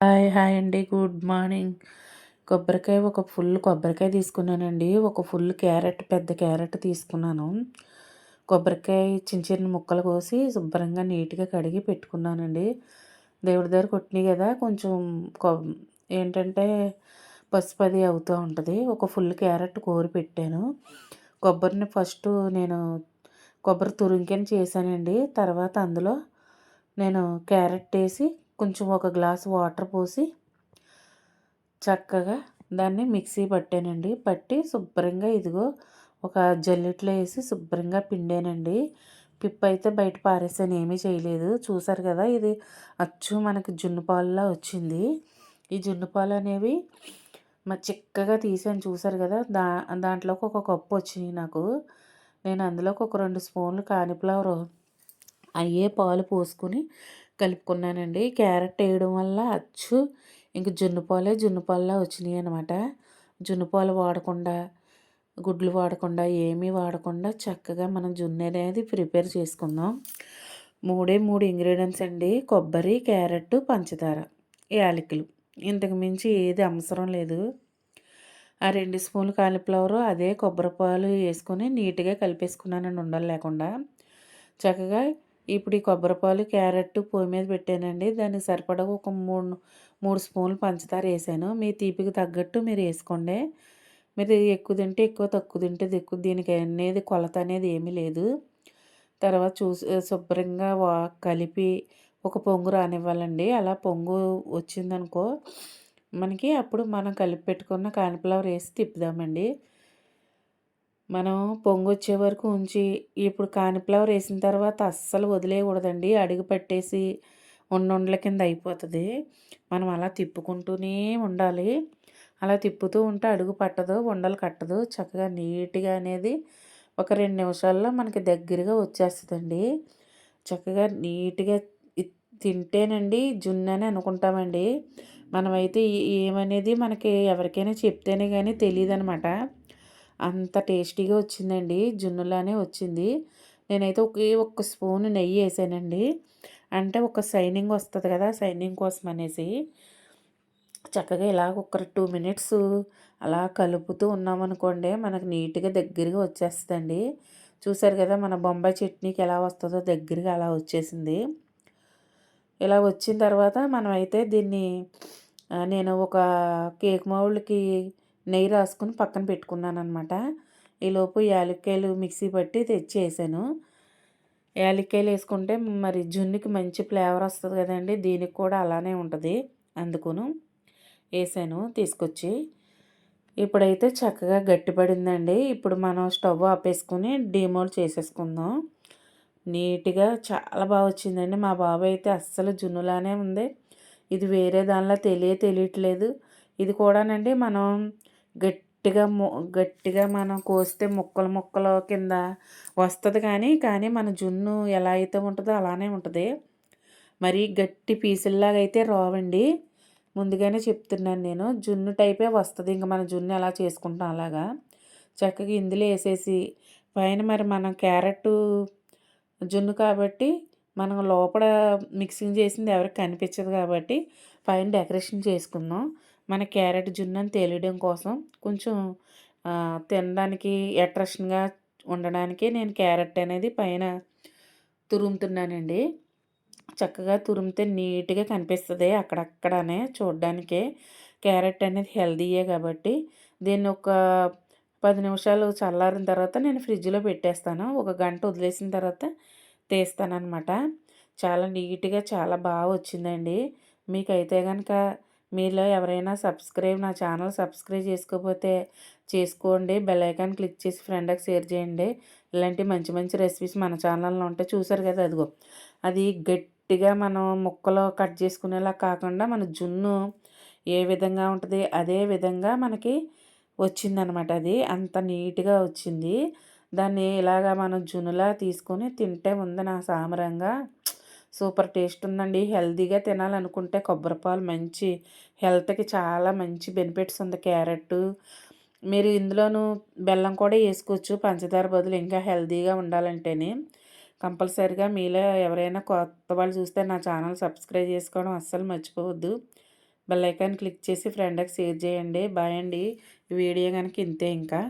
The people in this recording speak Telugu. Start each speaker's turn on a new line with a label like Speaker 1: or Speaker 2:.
Speaker 1: హాయ్ హాయ్ అండి. Good morning. కొబ్బరికాయ ఒక ఫుల్ కొబ్బరికాయ తీసుకున్నానండి. ఒక ఫుల్ క్యారెట్ పెద్ద క్యారెట్ తీసుకున్నాను. కొబ్బరికాయ చిన్న చిన్న ముక్కలు కోసి శుభ్రంగా నీట్గా కడిగి పెట్టుకున్నానండి. దేవుడి దగ్గర కొట్టినాయి కదా కొంచెం ఏంటంటే పసుపు అది అవుతూ ఉంటుంది. ఒక ఫుల్ క్యారెట్ కోరి పెట్టాను. కొబ్బరిని ఫస్ట్ నేను కొబ్బరి తురుంకెని చేశానండి. తర్వాత అందులో నేను క్యారెట్ వేసి కొంచెం ఒక గ్లాస్ వాటర్ పోసి చక్కగా దాన్ని మిక్సీ పట్టానండి. పట్టి శుభ్రంగా ఇదిగో ఒక జల్లెట్లో వేసి శుభ్రంగా పిండానండి. పిప్ అయితే బయట పారేసాను ఏమీ చేయలేదు. చూసారు కదా ఇది అచ్చు మనకి జున్ను పాలులా వచ్చింది. ఈ జున్ను పాలు అనేవి మరి చిక్కగా తీసాను చూసారు కదా దా దాంట్లోకి ఒక కప్పు వచ్చినాయి నాకు. నేను అందులోకి ఒక రెండు స్పూన్లు కానిఫ్లవర్ అయ్యే పాలు పోసుకొని కలుపుకున్నానండి. క్యారెట్ వేయడం వల్ల అచ్చు. ఇంక జున్ను పాలే జున్ను పాలులా వచ్చినాయి అనమాట జున్ను పాలు వాడకుండా గుడ్లు వాడకుండా ఏమీ వాడకుండా చక్కగా మనం జున్ను అనేది ప్రిపేర్ చేసుకుందాం. మూడే మూడు ఇంగ్రీడియంట్స్ అండి. కొబ్బరి క్యారెట్ పంచదార యాలకులు. ఇంతకు మించి ఏది అవసరం లేదు. ఆ రెండు స్పూన్లు కాలిఫ్లవర్ అదే కొబ్బరి పాలు వేసుకొని నీట్గా కలిపేసుకున్నానండి ఉండలు లేకుండా. చక్కగా ఇప్పుడు ఈ కొబ్బరిపాలు క్యారెట్ పొయ్యి మీద పెట్టానండి. దానికి సరిపడా ఒక మూడు మూడు స్పూన్లు పంచదార వేసాను. మీ తీపికి తగ్గట్టు మీరు వేసుకోండి. మీరు ఎక్కువ తింటే ఎక్కువ తక్కువ తింటే ఎక్కువ. దీనికి అనేది కొలత అనేది ఏమీ లేదు. తర్వాత చూసి శుభ్రంగా వా కలిపి ఒక పొంగు రానివ్వాలండి. అలా పొంగు వచ్చిందనుకో మనకి అప్పుడు మనం కలిపి పెట్టుకున్న కాన్ఫ్లవర్ వేసి తిప్పుదామండి. మనం పొంగొచ్చే వరకు ఉంచి ఇప్పుడు కానిఫ్లవర్ వేసిన తర్వాత అస్సలు వదిలేయకూడదండి. అడుగు పట్టేసి ఉండుండల కింద అయిపోతుంది. మనం అలా తిప్పుకుంటూనే ఉండాలి. అలా తిప్పుతూ ఉంటే అడుగు పట్టదు ఉండలు కట్టదు. చక్కగా నీట్గా అనేది ఒక రెండు నిమిషాల్లో మనకి దగ్గరగా వచ్చేస్తుందండి. చక్కగా నీట్గా తింటేనండి జున్ను అని అనుకుంటామండి. మనమైతే ఏమనేది మనకి ఎవరికైనా చెప్తేనే కానీ తెలియదు అనమాట అంత టేస్టీగా వచ్చిందండి. జున్నులానే వచ్చింది. నేనైతే ఒకే ఒక్క స్పూన్ నెయ్యి వేసానండి. అంటే ఒక సైనింగ్ వస్తుంది కదా సైనింగ్ కోసం అనేసి. చక్కగా ఇలా ఒక టూ మినిట్స్ అలా కలుపుతూ ఉన్నామనుకోండి మనకు నీట్గా దగ్గరగా వచ్చేస్తుందండి. చూసారు కదా మన బొంబాయి చట్నీకి ఎలా వస్తుందో దగ్గరగా అలా వచ్చేసింది. ఇలా వచ్చిన తర్వాత మనమైతే దీన్ని నేను ఒక కేక్ మౌళ్ళకి నెయ్యి రాసుకుని పక్కన పెట్టుకున్నాను అనమాట ఈలోపు యాలక్కాయలు మిక్సీ పట్టి తెచ్చి వేసాను యాలక్కాయలు వేసుకుంటే మరి జున్నుకి మంచి ఫ్లేవర్ వస్తుంది కదండి దీనికి కూడా అలానే ఉంటుంది అందుకును వేసాను తీసుకొచ్చి. ఇప్పుడైతే చక్కగా గట్టిపడిందండి. ఇప్పుడు మనం స్టవ్ ఆపేసుకుని డీమోల్ చేసేసుకుందాం. నీట్గా చాలా బాగా వచ్చిందండి. మా బాబు అయితే అస్సలు జున్నులానే ఉంది. ఇది వేరే దానిలో తెలియ తెలియట్లేదు. ఇది కూడానండి మనం గట్టిగా గట్టిగా మనం కోస్తే ముక్కలు ముక్కలు కింద వస్తుంది కానీ కానీ మన జున్ను ఎలా అయితే ఉంటుందో అలానే ఉంటుంది. మరి గట్టి పీసుల్లాగా అయితే రావండి. ముందుగానే చెప్తున్నాను నేను జున్ను టైపే వస్తుంది. ఇంకా మన జున్ను ఎలా చేసుకుంటాం అలాగా. చక్కగా ఇందులో వేసేసి పైన మరి మనం క్యారెట్ జున్ను కాబట్టి మనం లోపల మిక్సింగ్ చేసింది ఎవరికి కనిపించదు కాబట్టి పైన డెకరేషన్ చేసుకుందాం. మన క్యారెట్ జున్ను తేలియడం కోసం కొంచెం తినడానికి అట్రాక్షన్గా ఉండడానికి నేను క్యారెట్ అనేది పైన తురుముతున్నానండి. చక్కగా తురిమితే నీట్గా కనిపిస్తుంది అక్కడక్కడనే చూడడానికే. క్యారెట్ అనేది హెల్దీయే కాబట్టి దీన్ని ఒక పది నిమిషాలు చల్లారిన తర్వాత నేను ఫ్రిడ్జ్లో పెట్టేస్తాను. ఒక గంట వదిలేసిన తర్వాత తీస్తానమాట చాలా నీట్గా చాలా బాగా వచ్చిందండి. మీకైతే కనుక మీలో ఎవరైనా సబ్స్క్రైబ్ నా ఛానల్ సబ్స్క్రైబ్ చేసుకోకపోతే చేసుకోండి. బెల్ ఐకాన్ క్లిక్ చేసి ఫ్రెండ్కి షేర్ చేయండి. ఇలాంటి మంచి మంచి రెసిపీస్ మన ఛానల్లో ఉంటాయి చూసారు కదా అదిగో. అది గట్టిగా మనం ముక్కలు కట్ చేసుకునేలా కాకుండా మన జున్ను ఏ విధంగా ఉంటుంది అదే విధంగా మనకి వచ్చిందనమాట అది. అంత నీట్గా వచ్చింది. దాన్ని ఇలాగా మనం జున్నులా తీసుకొని తింటే ఉంది నా సామరంగా. సూపర్ టేస్ట్ ఉందండి హెల్తీగా తినాలనుకుంటే కొబ్బరిపాలు మంచి హెల్త్కి చాలా మంచి బెనిఫిట్స్ ఉంది. క్యారెట్ మీరు ఇందులోనూ బెల్లం కూడా వేసుకోవచ్చు. పంచదార బదులు ఇంకా హెల్తీగా ఉండాలంటేనే. కంపల్సరిగా మీలో ఎవరైనా కొత్త వాళ్ళు చూస్తే నా ఛానల్ సబ్స్క్రైబ్ చేసుకోవడం అస్సలు మర్చిపోవద్దు. బెల్ ఐకాన్ క్లిక్ చేసి ఫ్రెండ్కి షేర్ చేయండి. బాయ్ అండి. ఈ వీడియో కనుక ఇంతే ఇంకా.